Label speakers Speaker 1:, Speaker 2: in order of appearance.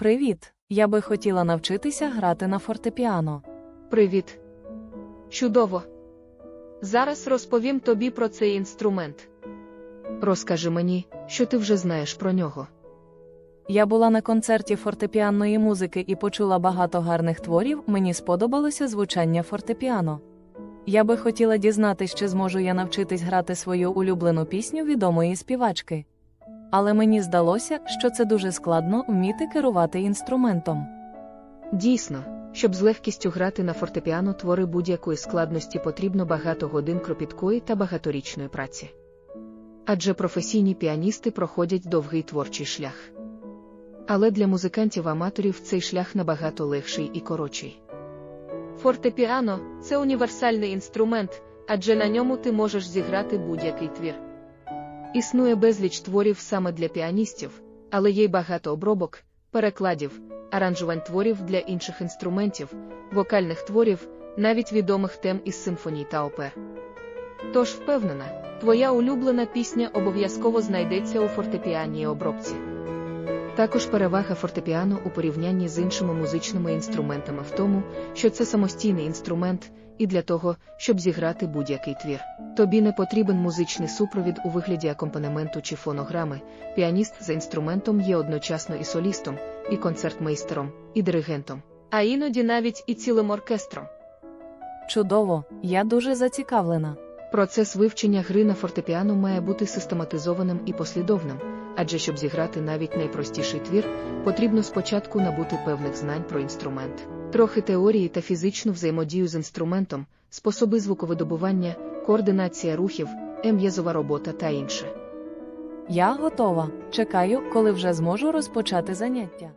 Speaker 1: Привіт! Я би хотіла навчитися грати на фортепіано.
Speaker 2: Привіт. Чудово. Зараз розповім тобі про цей інструмент. Розкажи мені, що ти вже знаєш про нього.
Speaker 1: Я була на концерті фортепіанної музики і почула багато гарних творів, мені сподобалося звучання фортепіано. Я би хотіла дізнатись, чи зможу я навчитись грати свою улюблену пісню відомої співачки. Але мені здалося, що це дуже складно вміти керувати інструментом.
Speaker 2: Дійсно, щоб з легкістю грати на фортепіано твори будь-якої складності потрібно багато годин кропіткої та багаторічної праці. Адже професійні піаністи проходять довгий творчий шлях. Але для музикантів-аматорів цей шлях набагато легший і коротший. Фортепіано це універсальний інструмент, адже на ньому ти можеш зіграти будь-який твір. Існує безліч творів саме для піаністів, але є й багато обробок, перекладів, аранжувань творів для інших інструментів, вокальних творів, навіть відомих тем із симфоній та опер. Тож впевнена, твоя улюблена пісня обов'язково знайдеться у фортепіанній обробці. Також перевага фортепіано у порівнянні з іншими музичними інструментами в тому, що це самостійний інструмент, і для того, щоб зіграти будь-який твір. Тобі не потрібен музичний супровід у вигляді акомпанементу чи фонограми. Піаніст за інструментом є одночасно і солістом, і концертмейстером, і диригентом, а іноді навіть і цілим оркестром.
Speaker 1: Чудово, я дуже зацікавлена.
Speaker 2: Процес вивчення гри на фортепіано має бути систематизованим і послідовним, адже щоб зіграти навіть найпростіший твір, потрібно спочатку набути певних знань про інструмент, трохи теорії та фізичну взаємодію з інструментом, способи звуковидобування, координація рухів, ем'язова робота та інше.
Speaker 1: Я готова. Чекаю, коли вже зможу розпочати заняття.